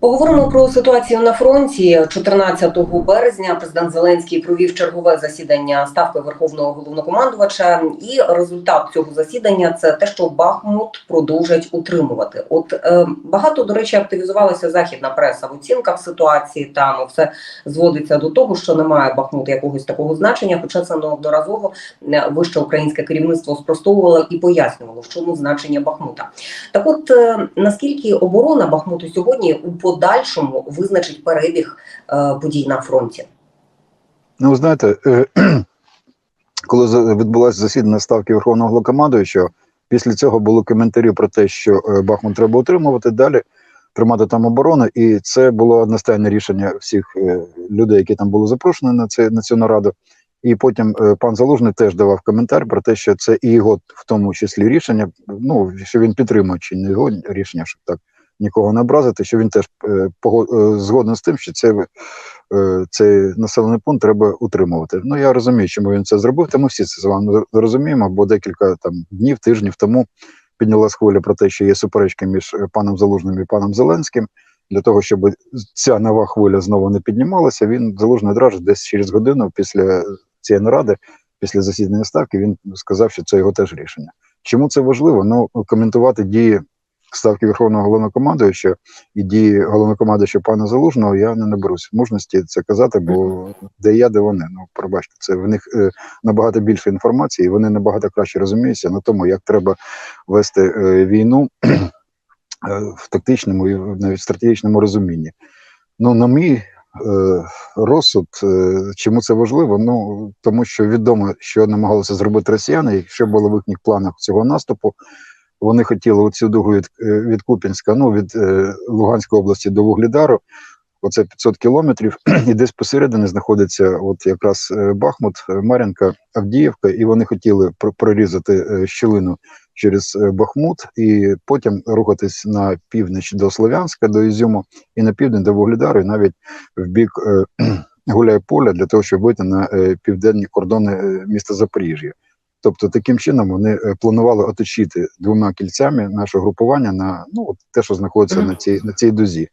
Поговоримо про ситуацію на фронті. 14 березня президент Зеленський провів чергове засідання ставки верховного головнокомандувача, і результат цього засідання це те, що Бахмут продовжать утримувати. От е, багато до речі активізувалася західна преса в оцінках ситуації. Там все зводиться до того, що немає Бахмут якогось такого значення. Хоча це неодноразово е, вище українське керівництво спростовувало і пояснювало, в чому значення Бахмута. Так, от е, наскільки оборона Бахмуту сьогодні у подальшому визначить перебіг е, подій на фронті? Ну, знаєте, е, коли відбулося засідання ставки Верховного Головнокомандуючого, після цього були коментарі про те, що е, Бахмут треба утримувати далі, тримати там оборону, і це було одностайне рішення всіх людей, які там були запрошені на це на цю нараду. І потім пан Залужний теж давав коментар про те, що це і його в тому числі рішення. Ну що він підтримує чи не його рішення, щоб так нікого не образити, що він теж е, е, згоден з тим, що це е, цей населений пункт треба утримувати. Ну я розумію, чому він це зробив. Та ми всі це з вами розуміємо, бо декілька там днів, тижнів тому піднялась хвиля про те, що є суперечки між паном Залужним і паном Зеленським. Для того щоб ця нова хвиля знову не піднімалася, він залужний одразу десь через годину після цієї наради, після засідання ставки, він сказав, що це його теж рішення. Чому це важливо? Ну коментувати дії ставки Верховного головнокомандуюча і дії головнокомандуюча пана Залужного я не наберусь мужності це казати, бо де я, де вони. Ну пробачте, це в них е, набагато більше інформації, і вони набагато краще розуміються на тому, як треба вести е, війну е, в тактичному і навіть стратегічному розумінні. Ну, на мій е, розсуд, е, чому це важливо? Ну тому що відомо, що намагалися зробити росіяни, і що було в їхніх планах цього наступу. Вони хотіли оцю дугу від, е, від Купінська, ну від е, Луганської області до Вугледару. Оце 500 кілометрів, і десь посередині знаходиться от якраз е, Бахмут, е, Мар'їнка, Авдіївка, і вони хотіли пр- прорізати щілину через Бахмут і потім рухатись на північ до Слов'янська, до Ізюму, і на південь до Вугледару, і навіть в бік Гуляйполя для того, щоб вийти на південні кордони міста Запоріжжя. Тобто таким чином вони е, планували оточити двома кільцями наше групування на ну от те, що знаходиться на цій на цій дузі.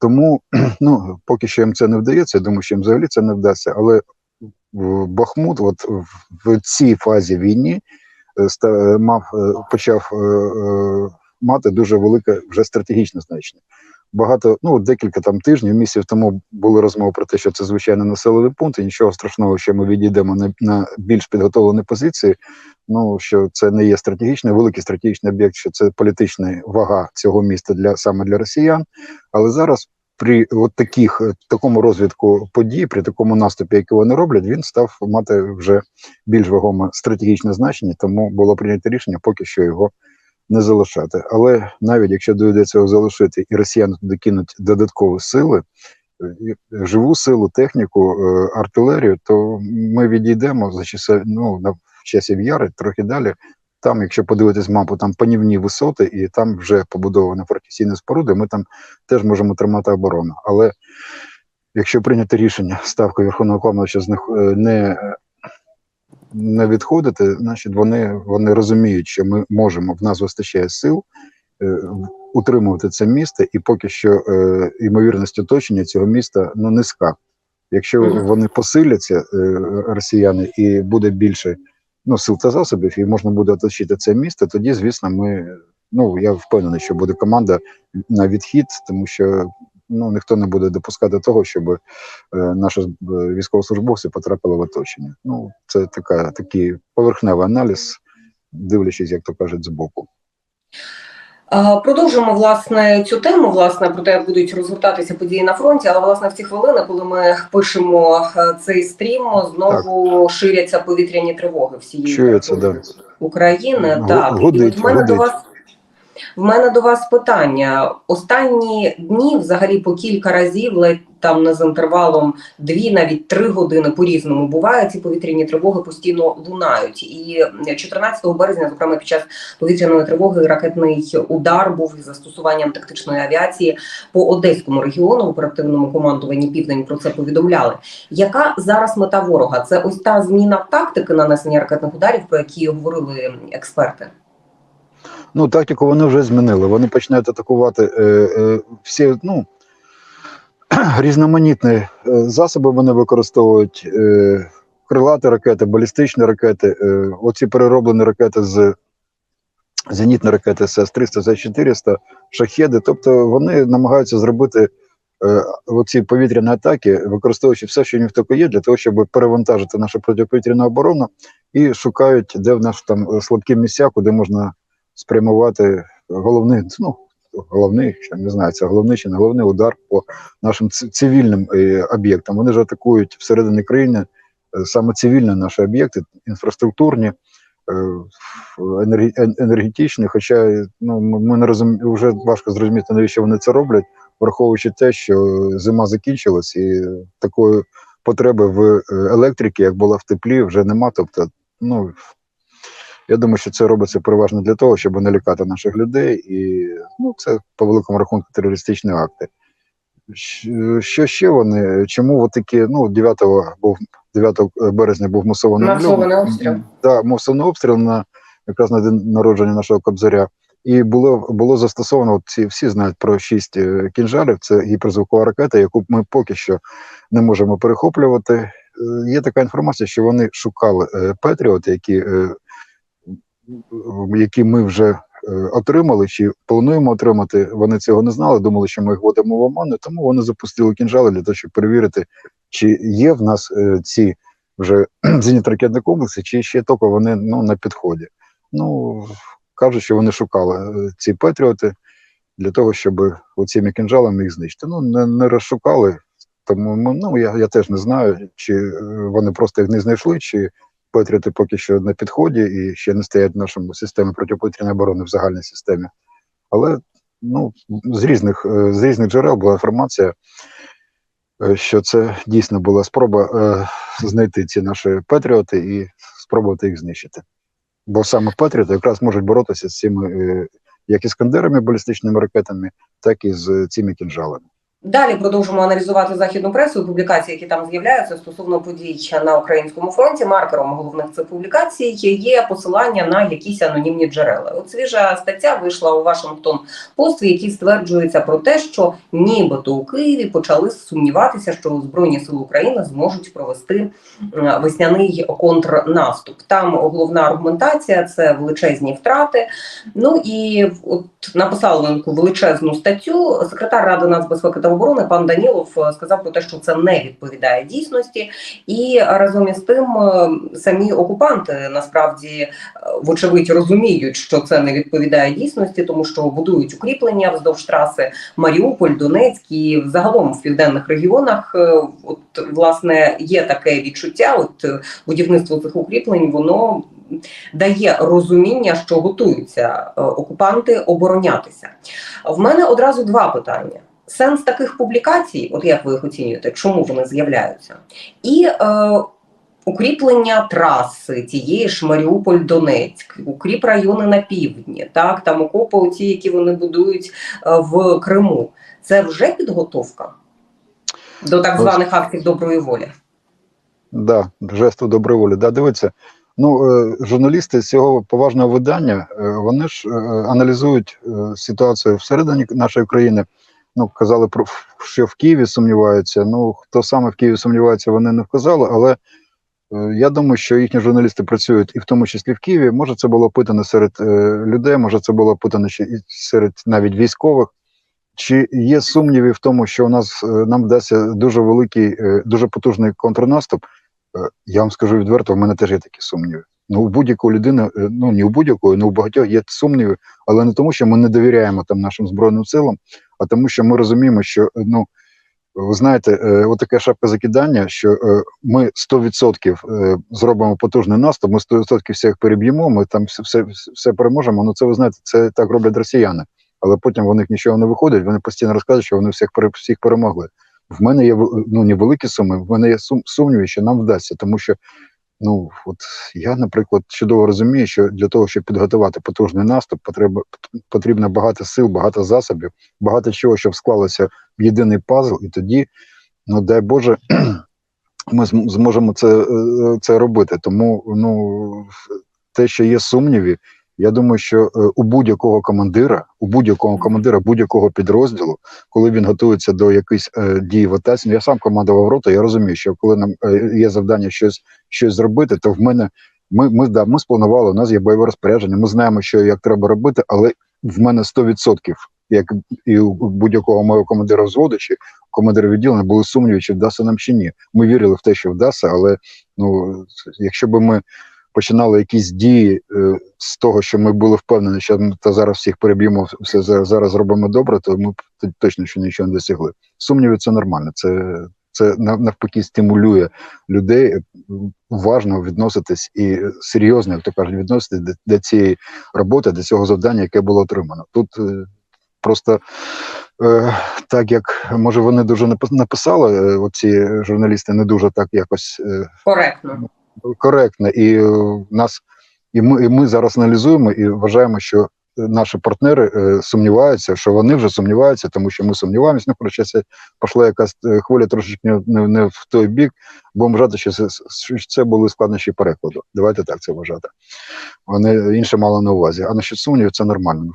Тому ну поки що їм це не вдається. Я думаю, що їм взагалі це не вдасться. Але Бахмут, от в, цій фазі війни, е, мав е, почав е, е, мати дуже велике вже стратегічне значення. Багато, ну декілька там тижнів, місяців тому були розмови про те, що це звичайно населений пункт, і нічого страшного, що ми відійдемо на, на більш підготовлені позиції. Ну що це не є стратегічний, великий стратегічний об'єкт, що це політична вага цього міста для саме для росіян. Але зараз при от таких е, такому розвитку подій, при такому наступі, який вони роблять, він став мати вже більш вагоме стратегічне значення, тому було прийнято рішення поки що його не залишати. Але навіть якщо доведеться його залишити, і росіяни туди кинуть додаткові сили, е, живу силу, техніку, е, артилерію, то ми відійдемо за часи, ну на часів яри, трохи далі. Там, якщо подивитись мапу, там панівні висоти, і там вже побудовані фортифікаційні споруди. Ми там теж можемо тримати оборону. Але якщо прийняти рішення ставкою Верховного Командувача е, не, не відходити, значить вони, вони розуміють, що ми можемо, в нас вистачає сил е, утримувати це місто, і поки що е, ймовірність оточення цього міста ну низька. Якщо вони посиляться, е, росіяни, і буде більше ну, сил та засобів, і можна буде оточити це місто, тоді, звісно, ми. Ну, я впевнений, що буде команда на відхід, тому що ну ніхто не буде допускати того, щоб е, наші е, військовослужбовці потрапили в оточення. Ну, це така такий поверхневий аналіз, дивлячись, як то кажуть, збоку. Продовжимо власне цю тему, власне про те, як будуть розгортатися події на фронті. Але власне в ці хвилини, коли ми пишемо е, цей стрім, знову ширяться повітряні тривоги всієї Чується, да. України. Гу- Так, і от в мене до вас. В мене до вас питання. Останні дні, взагалі, по кілька разів, ледь там не з інтервалом дві, навіть три години по-різному буває. Ці повітряні тривоги постійно лунають. І 14 березня, зокрема, під час повітряної тривоги, ракетний удар був із застосуванням тактичної авіації по одеському регіону. В оперативному командуванні Південь про це повідомляли. Яка зараз мета ворога? Це ось та зміна тактики нанесення ракетних ударів, про які говорили експерти. Ну, тактику вони вже змінили. Вони починають атакувати е, е, всі, ну, різноманітні е, засоби вони використовують. е, Крилаті ракети, балістичні ракети, е, оці перероблені ракети з зенітні ракети СС-300, С-400, шахеди. Тобто вони намагаються зробити е, оці повітряні атаки, використовуючи все, що в тільки є, для того, щоб перевантажити нашу протиповітряну оборону і шукають, де в нас там е, слабкі місця, куди можна спрямувати головний, ну, головний, ще не знаю, це головний чи не головний удар по нашим цивільним е, об'єктам. Вони ж атакують всередині країни е, саме цивільні наші об'єкти, інфраструктурні, е, енергетичні. Хоча ну, ми не розуміємо, вже важко зрозуміти, навіщо вони це роблять, враховуючи те, що зима закінчилась і такої потреби в е, електриці, як була в теплі, вже нема. Тобто, ну я думаю, що це робиться переважно для того, щоб налякати наших людей, і ну, це по великому рахунку терористичні акти. Що ще вони? Чому от такі, ну, 9 був 9 березня був Масований обстріл. Да, масований обстріл на якраз на день народження нашого кобзаря. І було було застосовано. Ці всі знають про шість е, кінжалів. Це гіперзвукова ракета, яку ми поки що не можемо перехоплювати. Е, Є така інформація, що вони шукали е, Петріот, які, які ми вже е, отримали чи плануємо отримати. Вони цього не знали, думали, що ми їх вводимо в оману, тому вони запустили кінжали для того, щоб перевірити, чи є в нас е, ці вже зенітно-ракетні комплекси, чи ще тільки вони ну, на підході. Ну, кажуть, що вони шукали е, ці патріоти для того, щоб оціми кінжалами їх знищити. Ну, не, не розшукали, тому ну, я, я теж не знаю, чи вони просто їх не знайшли, чи патріоти поки що на підході і ще не стоять в нашому системі протиповітряної оборони в загальній системі. Але ну, з різних, е, з різних джерел була інформація, е, що це дійсно була спроба е, знайти ці наші патріоти і спробувати їх знищити. Бо саме патріоти якраз можуть боротися з цими е, як іскандерами, балістичними ракетами, так і з цими кінжалами. Далі продовжимо аналізувати західну пресу і публікації, які там з'являються стосовно подій на українському фронті. Маркером головних цих публікацій є посилання на якісь анонімні джерела. От свіжа стаття вийшла у Вашингтон Пост, в якій стверджується про те, що нібито у Києві почали сумніватися, що збройні сили України зможуть провести весняний контрнаступ. Там головна аргументація це величезні втрати. Ну і от написали величезну статтю. Секретар ради нацбезпеки та оборони пан Данілов е, сказав про те, що це не відповідає дійсності, і разом із тим е, самі окупанти насправді е, вочевидь розуміють, що це не відповідає дійсності, тому що будують укріплення вздовж траси Маріуполь, Донецьк і загалом в південних регіонах. От власне є таке відчуття. От будівництво цих укріплень воно дає розуміння, що готуються окупанти оборонятися. В мене одразу два питання. Сенс таких публікацій, от як ви їх оцінюєте, чому вони з'являються, і е, укріплення траси тієї ж Маріуполь-Донецьк, укріп райони на півдні, так там окопи, оці, які вони будують е, в Криму. Це вже підготовка до так званих актів доброї волі. Да, жесту доброї волі. Да, дивіться. Ну, е, журналісти з цього поважного видання е, вони ж аналізують ситуацію всередині нашої країни. Ну, казали про що в Києві сумніваються. Ну, хто саме в Києві сумнівається, вони не вказали, але е, я думаю, що їхні журналісти працюють і в тому числі в Києві. Може, це було опитано серед е, людей, може, це було опитано ще і серед навіть військових. Чи є сумніви в тому, що у нас е, нам вдасться дуже великий, е, дуже потужний контрнаступ? Е, Я вам скажу відверто, в мене теж є такі сумніви. Ну, у будь-якої людини, е, ну не у будь-якої, ну у багатьох є сумніви, але не тому, що ми не довіряємо там нашим збройним силам, а тому, що ми розуміємо, що е, ну ви знаєте, е, отаке шапка закидання, що ми 100% е, зробимо потужний наступ, ми 100% всіх переб'ємо, ми там все, все, все переможемо. Ну це ви знаєте, це так роблять росіяни, але потім в них нічого не виходить. Вони постійно розказують, що вони всіх всіх перемогли. В мене є ну, невеликі суми, в мене є сум, сумніви, що нам вдасться, тому що ну от я, наприклад, чудово розумію, що для того, щоб підготувати потужний наступ, потреба потрібно багато сил, багато засобів, багато чого, щоб склалося в єдиний пазл, і тоді, ну дай Боже, ми зможемо це, е, це робити. Тому ну те, що є сумніви, Я думаю, що е, у будь-якого командира, у будь-якого командира будь-якого підрозділу, коли він готується до якихось е, дій в АТС, ну, я сам командував роту, я розумію, що коли нам е, є завдання щось, щось зробити, то в мене ми, ми, да, ми спланували, у нас є бойове розпорядження, ми знаємо, що як треба робити, але в мене 100%, як і у будь-якого мого командира взводу, чи командира відділення були сумніви, чи вдасться нам чи ні. Ми вірили в те, що вдасться, але ну якщо б ми починали якісь дії е, з того, що ми були впевнені, що ми та зараз всіх переб'ємо, все за- зараз зробимо добре, то ми точно що нічого не досягли. Сумніви це нормально. Це, це навпаки стимулює людей е, уважно відноситись і серйозно, як то кажуть, відноситись до, до цієї роботи, до цього завдання, яке було отримано. Тут е, просто. Е, так як може вони дуже напис- написали, е, оці журналісти не дуже так якось Коректно. Коректно, і е, нас і ми, і ми зараз аналізуємо і вважаємо, що наші партнери е, сумніваються, що вони вже сумніваються, тому що ми сумніваємося. Ну, це пішла якась е, хвиля трошечки не, не, не в той бік, бо вважати, що це, що це були складнощі перекладу. Давайте так це вважати. Вони інше мали на увазі. А насчет сумнівів це нормально.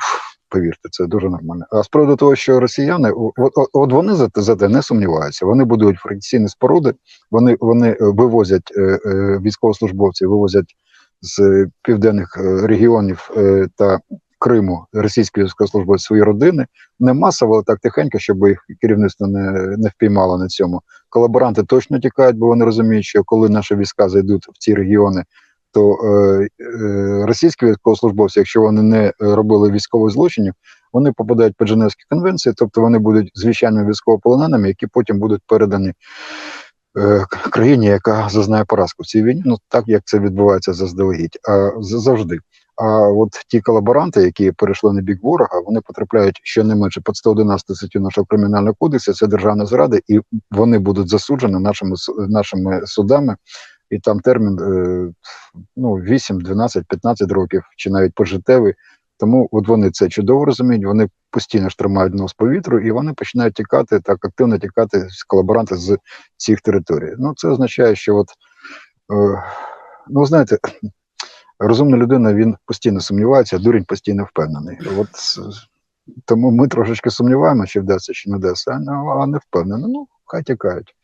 Повірте, це дуже нормально. А з приводу того, що росіяни, от, от, вони за те, за те не сумніваються. Вони будують фракційні споруди, вони, вони е, вивозять е, е, військовослужбовців, вивозять з південних е, регіонів е, та Криму російські військовослужбовці свої родини. Не масово, але так тихенько, щоб їх керівництво не, не впіймало на цьому. Колаборанти точно тікають, бо вони розуміють, що коли наші війська зайдуть в ці регіони, то е, е, російські військовослужбовці, якщо вони не робили військових злочинів, вони попадають під Женевські конвенції, тобто вони будуть звичайними військовополоненими, які потім будуть передані е, країні, яка зазнає поразку в цій війні. Ну так як це відбувається заздалегідь, а завжди. А от ті колаборанти, які перейшли на бік ворога, вони потрапляють щонайменше під 111 статтю нашого кримінального кодексу. Це державна зрада, і вони будуть засуджені нашими нашими судами. І там термін е, ну 8, 12, 15 років, чи навіть пожиттєвий. Тому от вони це чудово розуміють. Вони постійно ж тримають нос по вітру, і вони починають тікати так активно тікати з колаборанти з цих територій. Ну це означає, що от е, ну знаєте, розумна людина він постійно сумнівається, а дурень постійно впевнений. От тому ми трошечки сумніваємося, чи вдасться, чи не вдасться, а, не впевнені. Ну хай тікають.